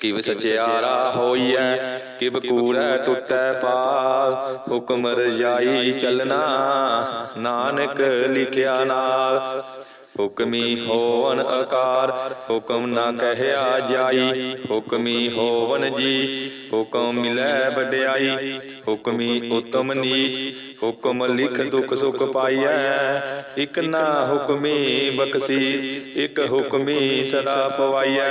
ਕਿਵ ਸਚਿਆਰਾ ਹੋਈਐ ਕਿਵ ਕੂੜੈ ਟੁੱਟੈ ਪਾਲ ਹੁਕਮ ਰਜਾਈ ਚੱਲਣਾ ਨਾਨਕ ਲਿਖਿਆ ਨਾਲ। ਹੁਕਮੀ ਹੋਵਨ ਆਕਾਰ ਹੁਕਮ ਨਾ ਕਹਿਆ ਜਾਈ ਹੁਕਮੀ ਹੋਵਨ ਜੀ ਹੁਕਮ ਮਿਲੈ ਵਡਿਆਈ ਹੁਕਮੀ ਉਤਮ ਨੀਚ ਹੁਕਮ ਲਿਖ ਦੁਖ ਸੁਖ ਪਾਈਐ। ਇਕ ਨਾ ਹੁਕਮੀ ਬਖਸ਼ੀ ਇਕ ਹੁਕਮੀ ਸਦਾ ਪਵਾਈਐ।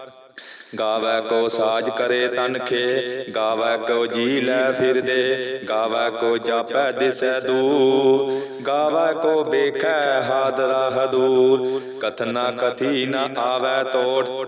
ਗਾਵੈ ਕੋ ਸਾਜ ਕਰੇ ਤਨਖੇ ਗਾਵੈ ਕੋ ਜੀ ਲੈ ਫਿਰਦੇ, ਗਾਵੈ ਕੋ ਜਾਪੈ ਦਿਸੈ ਦੂਰ, ਗਾਵੈ ਕੋ ਵੇਖੈ ਹਾਦਰਾ ਹਦੂਰ, ਕਥਨਾ ਕਥੀ ਨ ਆਵੈ ਤੋੜ।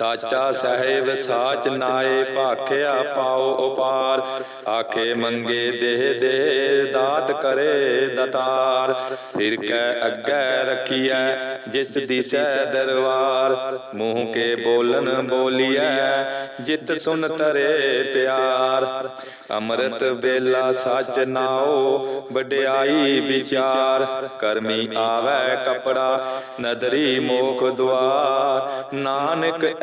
ਸਾਚਾ ਸਹਿਬ, ਸਾਚ ਨਾਏ, ਭਾਖਿਆ ਪਾਉ ਉਪਾਰ। ਆਖੇ ਮੰਗੇ ਦੇਹ ਦੇ, ਦਾਤ ਕਰੇ ਦਤਾਰ। ਫਿਰ ਕੈ ਅੱਗੇ ਰਖੀਐ, ਜਿਸ ਦਿਸੈ ਦਰਬਾਰ। ਮੂੰਹ ਕੇ ਬੋਲਨ ਬੋਲੀਐ, ਜਿਤ ਸੁਨ ਤਰੇ ਪਿਆਰ। ਅੰਮ੍ਰਿਤ ਬੇਲਾ ਸੱਚ ਨਾਓ ਵਡਿਆਈ ਵਿਚਾਰ। ਕਰਮੀ ਆਵੈ ਕਪੜਾ, ਨਦਰੀ ਮੋਖ ਦੁਆਰ। ਨਾਨਕ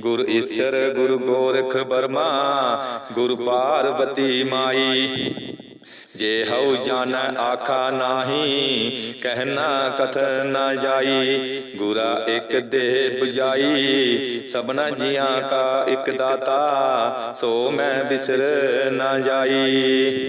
ਗੁਰ ਈਸ਼ਰ ਗੁਰ ਗੋਰਖ ਬਰਮਾ ਗੁਰ ਪਾਰਬਤੀ ਮਾਈ। ਜੇ ਹਉ ਜਾਣੈ ਆਖਾ ਨਾਹੀ ਕਹਿਣਾ ਕਥ ਨਾ ਜਾਈ। ਗੁਰਾ ਇੱਕ ਦੇ 부ਜਾਈ ਸਭਨਾ ਜੀਆਂ ਕਾ ਇੱਕ ਦਾਤਾ। ਸੋ ਮੈਂ ਬਿਸਰ ਨਾ ਜਾਈ।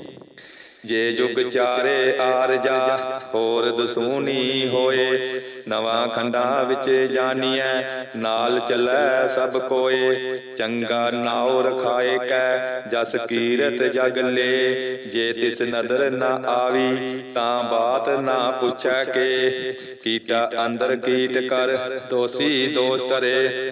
ਜੇ ਜੁਗ ਚਾਰੇ ਆਰ ਹੋਰ ਦਸੂਨੀ ਹੋਏ। ਨਵਾਂ ਖੰਡਾ ਵਿੱਚ ਜਾਣੀਐ ਨਾਲ ਚੱਲੈ ਸਭ ਕੋਏ। ਚੰਗਾ ਨਾਉ ਰਖਾਏ ਕੈ, ਜਸ ਕੀਰਤ ਜਗ ਲੇ। ਜੇ ਤਿਸ ਨਦਰ ਨਾ ਆਵੀ, ਤਾਂ ਬਾਤ ਨਾ ਪੁੱਛੈ ਕੇ। ਕੀਟਾ ਅੰਦਰ ਕੀਟ ਕਰ, ਦੋਸੀ ਦੋਸ ਤਰੇ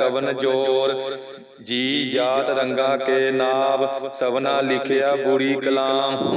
ਕਵਨ ਜੋਰ। ਜੀ ਜਾਤ ਰੰਗਾ ਕੇ ਨਾਭ ਸਭਨਾ ਲਿਖਿਆ ਬੁਰੀ ਕਲਾਮ।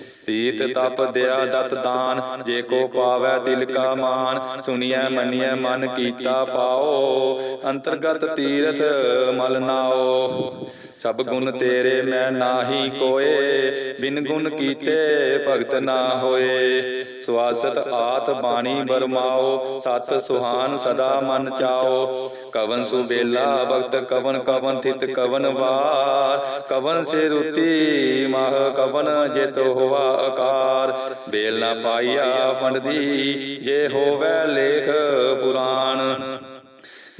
ਤੀਰਥ ਤਪ ਦਿਆ ਦਤ ਦਾਨ ਜੇ ਕੋ ਪਾਵੈ ਦਿਲ ਕਾ ਮਾਨ ਸੁਣੀਐ ਮੰਨੀਐ ਮਨ ਕੀਤਾ ਪਾਓ ਅੰਤਰਗਤ ਤੀਰਥ ਮਲ ਨਾਓ। ਸਭ ਗੁਣ ਤੇਰੇ ਮੈਂ ਨਾਹੀ ਕੋਏ ਬਿਨ ਗੁਣ ਕੀਤੇ ਭਗਤ ਨਾ ਹੋਏ। ਸਵਾਸਤ ਆਤ ਬਾਣੀ ਬਰਮਾਓ ਸਤ ਸੁਹਾਨ ਸਦਾ ਮਨ ਚਾਓ। ਕਵਨ ਸੁਬੇਲਾ ਭਗਤ ਕਵਨ ਕਵਨ ਥਿਤ ਕਵਨ ਵਾਰ। ਕਵਨ ਸੇ ਰੁਤੀ ਮਹ ਕਵਨ ਜਿਤ ਹੋਵਾ ਆਕਾਰ। ਬੇਲ ਨਾ ਪਾਈਆ ਪੰਡਦੀ ਜੇ ਹੋਵੇ ਲੇਖ ਪੁਰਾਣ।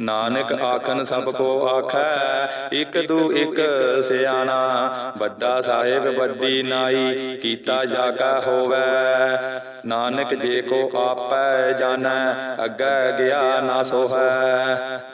ਨਾਨਕ ਆਖਨ ਸਭ ਕੋ ਆਖੈ ਇਕ ਦੂ ਇਕ ਸਿਆਣਾ। ਵੱਡਾ ਸਾਹਿਬ ਵੱਡੀ ਨਾਈ ਕੀਤਾ ਜਾਗਾ ਹੋਵੇ। ਨਾਨਕ ਜੇ ਕੋ ਆਪੈ ਜਾਣੈ ਅੱਗੇ ਗਿਆ ਨਾ ਸੋਹੈ।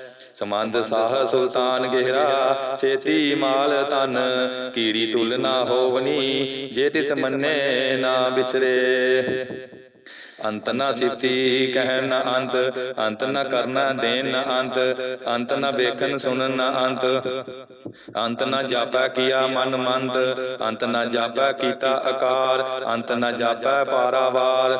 ਸਮੰਦ ਸਾਹ ਸੁਲਤਾਨ ਗਹਿਰਾ ਸੇਤੀ ਮਾਲ ਤਨ ਕੀੜੀ ਤੁਲ ਨਾ ਹੋਵਨੀ ਜੇ ਤਿਸ ਮੰਨੇ ਨਾ ਵਿਸਰੇ ਅੰਤ ਨਾ ਸਿਫਤੀ ਕਹਿਣ ਨਾ ਅੰਤ ਅੰਤ ਨਾ ਕਰਨਾ ਦੇਨ ਨਾ ਅੰਤ ਅੰਤ ਨਾ ਵੇਖਣ ਸੁਣਨ ਨਾ ਅੰਤ ਅੰਤ ਨਾ ਜਾਪੈ ਕੀਆ ਮਨ ਮੰਦ ਅੰਤ ਨਾ ਜਾਪੈ ਕੀਤਾ ਆਕਾਰ ਅੰਤ ਨਾ ਜਾਪੈ ਪਾਰਾਵਾਰ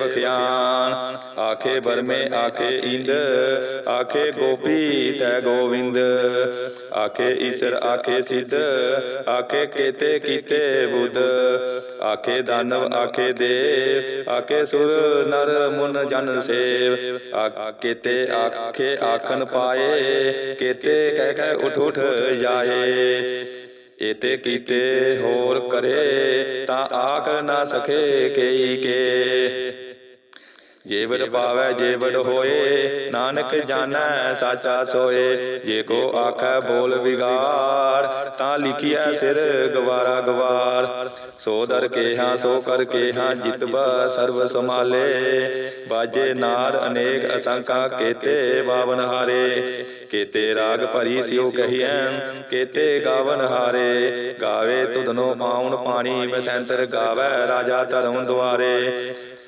ਵਖਿਆਨ, ਆਖੇ ਬਰਮੇ ਆਖੇ ਇੰਦ, ਆਖੇ ਗੋਪੀ ਤੈ ਗੋਵਿੰਦ, ਆਖੇ ਈਸ਼ਰ, ਆਖੇ ਸਿੱਧ, ਆਖੇ ਕੇਤੇ ਕੀਤੇ ਬੁੱਧ, ਆਖੇ ਦਾਨਵ, ਆਖੇ ਦੇਵ, ਆਖੇ ਸੁਰ ਨਰ ਮੁਨ ਜਨ ਸੇਵ, ਆਖੇ ਤੇ ਆਖੇ ਆਖਨ ਪਾਏ, ਕੇਤੇ ਕਹਿ ਕਹਿ ਉਠ ਉਠ ਜਾਏ। ਏਤੇ ਕੀਤੇ ਹੋਰ ਕਰੇ ਤਾਂ ਆਖ ਨਾ ਸਕੇ ਕੇਈ ਕੇ। ਜੇਵੜ ਪਾਵੈ ਜੇਵੜ ਹੋਏ, ਨਾਨਕ ਜਾਣੈ, ਸਾਚਾ ਸੋਏ। ਜੇ ਕੋ ਆਖੈ ਬੋਲ ਵਿਗਾੜ, ਤਾਂ ਲਿਖਿਆ ਸਿਰ ਗਵਾਰਾ ਗਵਾਰ। ਸੋ ਦਰ ਕੇਹਾ, ਸੋ ਕਰ ਕੇਹਾ ਜਿਤਬਾ ਸਰਬ ਸਮਾਲੇ ਬਾਜੇ ਨਾਦ ਅਨੇਕ ਅਸੰਖਾ ਕੇਤੇ ਬਾਵਨ ਹਾਰੇ। ਕੇਤੇ ਰਾਗ ਭਰੀ ਸਿਉ ਕਹੀਐ, ਕੇਤੇ ਗਾਵਨ ਹਾਰੇ। ਗਾਵੇ ਤੁਧਨੋ ਪਾਉਣ ਪਾਣੀ ਬਸੰਤਰ ਗਾਵੇ, ਰਾਜਾ ਧਰਮ ਦੁਆਰੇ।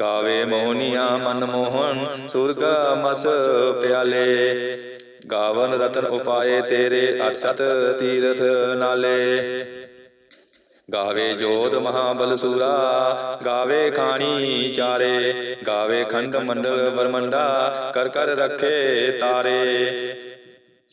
ਗਾਵੇ ਮੋਹਨੀਆਂ ਮਨ ਮੋਹਨ, ਸੁਰਗ ਮਸ ਪਿਆਲੇ। ਗਾਵਨ ਰਤਨ ਉਪਾਏ ਤੇਰੇ ਅਠਸਤ ਤੀਰਥ ਨਾਲੇ। ਗਾਵੇ ਜੋਤ ਮਹਾਬਲ ਸੂਰਾ, ਗਾਵੇ ਖਾਣੀ ਚਾਰੇ। ਗਾਵੇ ਖੰਡ ਮੰਡਲ ਬਰਮੰਡਾ ਕਰ ਕਰ ਰੱਖੇ ਤਾਰੇ।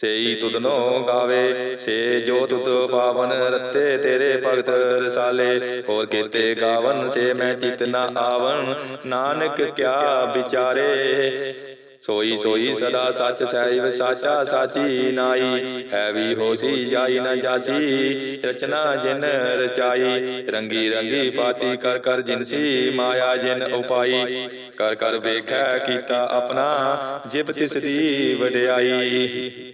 ਸੇਈ ਤੁਧਨੋ ਗਾਵੇ ਸੇ ਜੋ ਤੁਧ ਪਾਵਨ ਰੱਤੇ ਤੇਰੇ ਭਗਤ ਰਸਾਲੇ। ਹੋਰ ਕੀਤੇ ਗਾਵਨ ਸੇ ਮੈਂ ਚਿਤ ਨਾ ਆਵਨ ਨਾਨਕ ਕਿਆ ਵਿਚਾਰੇ। ਸੋਈ ਸੋਈ ਸਦਾ ਸੱਚ ਸਹਿਬ ਸਾਚਾ ਸਾਚੀ ਨਾਈ। ਹੈ ਵੀ ਹੋਸੀ ਜਾਈ ਨਾ ਜਾਸੀ ਰਚਨਾ ਜਿਨ ਰਚਾਈ। ਰੰਗੀ ਰੰਗੀ ਪਾਤੀ ਕਰ ਕਰ ਜਿਨਸੀ ਮਾਇਆ ਜਿਨ ਉਪਾਈ। ਕਰ ਕਰ ਵੇਖੈ ਕੀਤਾ ਆਪਣਾ ਜਿਬ ਤਿਸ ਦੀ ਵਡਿਆਈ।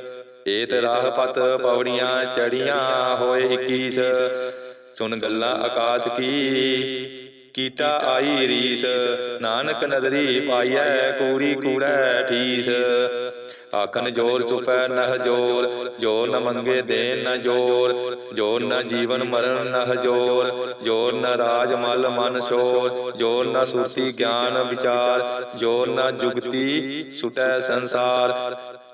ਏਤ ਰਾਹ ਪਤ ਪੌੜੀਆਂ ਚੜੀਆਂ, ਹੋਏ 21 ਸੁਣ ਗੱਲਾਂ ਆਕਾਸ਼ ਕੀ, ਕੀਟਾ ਆਈ ਰੀਸ। ਨਾਨਕ ਨਦਰੀ ਪਾਈਐ, ਕੂੜੀ ਕੂੜੈ ਠੀਸ। ਆਖਨ ਜੋਰ ਚੁਪੈ ਨਹ ਜੋਰ, ਜੋ ਨ ਮੰਗੇ ਦੇ ਨ ਜੋਰ ਜੋਰ ਨ ਜੀਵਨ ਮਰਨ ਨਹ ਜੋਰ ਜੋਰ ਨ ਰਾਜ ਮਲ ਮਨ ਸ਼ੋਰ ਜੋਰ ਨ ਸੂਤੀ ਗਿਆਨ ਵਿਚਾਰ ਜੋਰ ਨ ਜੁਗਤੀ ਸੁਟੈ ਸੰਸਾਰ।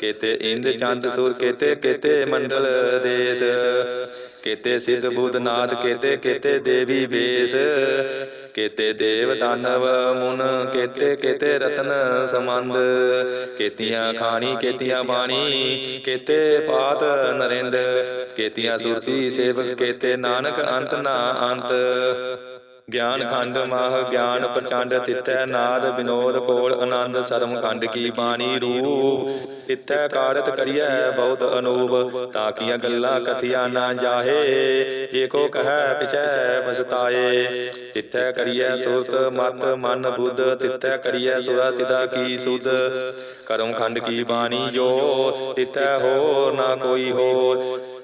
ਕੇਤੇ ਇੰਦ ਚੰਦ ਸੂਰ ਕੇਤੇ ਕੇਤੇ ਮੰਡਲ ਦੇਸ ਕੇਤੇ ਸਿੱਧ ਬੁੱਧ ਨਾਦ ਕੇਤੇ ਕੇਤੇ ਦੇਵੀ ਵੇਸ ਕੇਤੇ ਦੇਵ ਦਾਨਵ ਮੁਨ ਕੇਤੇ ਕੇਤੇ ਰਤਨ ਸਮੰਦ ਕੇਤੀਆਂ ਖਾਣੀ ਕੇਤੀਆਂ ਬਾਣੀ ਕੇਤੇ ਪਾਤ ਨਰਿੰਦ ਕੇਤੀਆਂ ਸੁਰਤੀ ਸੇਵਕ ਕੇਤੇ ਨਾਨਕ ਅੰਤ ਨਾ ਅੰਤ ਗਿਆਨ ਖੰਡ ਮਾਹ ਗਿਆਨ ਪ੍ਰਚੰਡ ਤਿੱਥੈ ਨਾਦ ਵਿਨੋਦ ਕੋਲ ਆਨੰਦ ਸਰਮ ਖੰਡ ਕੀ ਬਾਣੀ ਰੂਪ? ਤਿੱਥੈ ਕਾੜਤ ਕਰੀਐ ਬਹੁਤ ਅਨੂਪ। ਤਾਕੀਆਂ ਗੱਲਾਂ ਕਥਿਆ ਨਾ ਜਾਹੇ। ਜੇ ਕੋ ਕਹੈ ਪਿਛੈ ਪਛਤਾਏ ਤਿੱਥੈ ਕਰੀਐ ਸੁਰਤ ਮਤ ਮਨ ਬੁੱਧ। ਤਿੱਥੈ ਕਰੀਐ ਸੁਰਾ ਸਿਦਾ ਕੀ ਸੁਧ। ਕਰਮ ਖੰਡ ਕੀ ਬਾਣੀ ਜੋ। ਤਿੱਥੈ ਹੋਰ ਨਾ ਕੋਈ ਹੋਰ।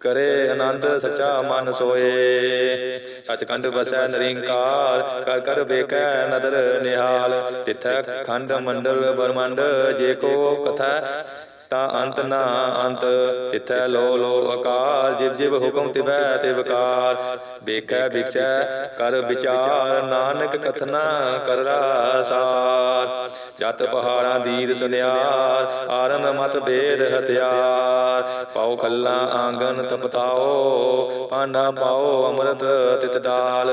ਕਰੇ ਆਨੰਦ, ਸੱਚਾ ਮਨ ਸੋਏ। ਸਚਖੰਡ ਵਸੈ ਨਿਰੰਕਾਰ, ਕਰ ਕਰ ਵੇਖੈ ਨਦਰ ਨਿਹਾਲ। ਤਿਥੈ ਖੰਡ ਮੰਡਲ ਬਰਮੰਡ, ਜੇ ਕੋ ਕਥਾ ਤਾਂ ਅੰਤ ਨਾ ਅੰਤ ਤਿਥੈ ਲੋ ਲੋ ਅਕਾਰ ਜਿਵ ਜਿਵ ਹੁਕਮ ਤਿਵੈ ਤਿਵਕਾਰ ਵੇਖੈ, ਵਿਖਸੈ, ਕਰ ਵਿਚਾਰ, ਨਾਨਕ ਕਥਨਾ ਕਰ ਸਾਰ। ਜਤ ਪਹਾੜਾਂ ਦੀਦ ਸੁਨਿਆਰ, ਆਰਮ ਮਤ ਬੇਦ ਹਥਿਆਰ। ਪਾਉ ਖੱਲਾ ਆਂਗਨ ਤਪਤਾਓ ਪਾਣਾ ਪਾਓ ਅੰਮ੍ਰਿਤ ਤਿਤ ਡਾਲ।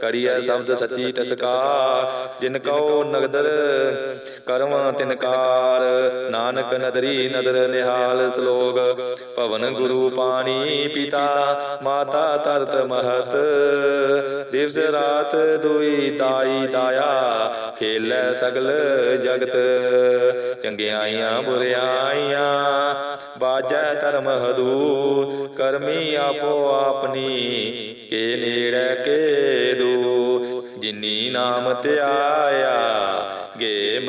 ਕਰੀਐ ਸ਼ਬਦ ਸੱਚੀ ਤਸਕਾਰ, ਜਿਨ ਕਉ ਨਗਦਰ ਕਰਮ ਤਿਨਕਾਰ ਨਾਨਕ ਨਦਰੀ ਨਦਰ ਨਿਹਾਲ ਸ਼ਲੋਕ ਭਵਨ ਗੁਰੂ ਪਾਣੀ ਪਿਤਾ, ਮਾਤਾ ਤਰਤ ਮਹਤ। ਦਿਵਸ ਰਾਤ ਦੁਈ ਤਾਈ ਤਾਇਆ, ਖੇਲੇ ਸਗਲ ਜਗਤ। ਚੰਗਿਆਈਆਂ ਬੁਰਿਆਈਆਂ ਬਾਜੈ ਧਰਮ ਹਦੂਰ। ਕਰਮੀ ਆਪੋ ਆਪਣੀ, ਕੇ ਨੇੜੇ ਕੇ ਦੂ ਜਿਨੀ ਨਾਮ ਧਿਆਇਆ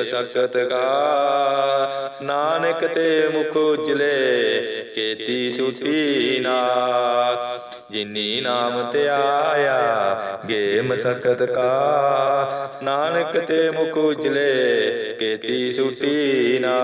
ਗੇ ਕਾ ਨਾਨਕ ਤੇ ਮੁਖ ਉਜਲੇ, ਕੇਤੀ ਸੁਟੀ ਨਾ। ਜਿਨੀ ਨਾਮ ਤੇ ਆਇਆ ਗੇ ਮਸਕਤ ਕਾ। ਨਾਨਕ ਤੇ ਮੁਖ ਉਜਲੇ, ਕੇਤੀ ਸੁਟੀ ਨਾ।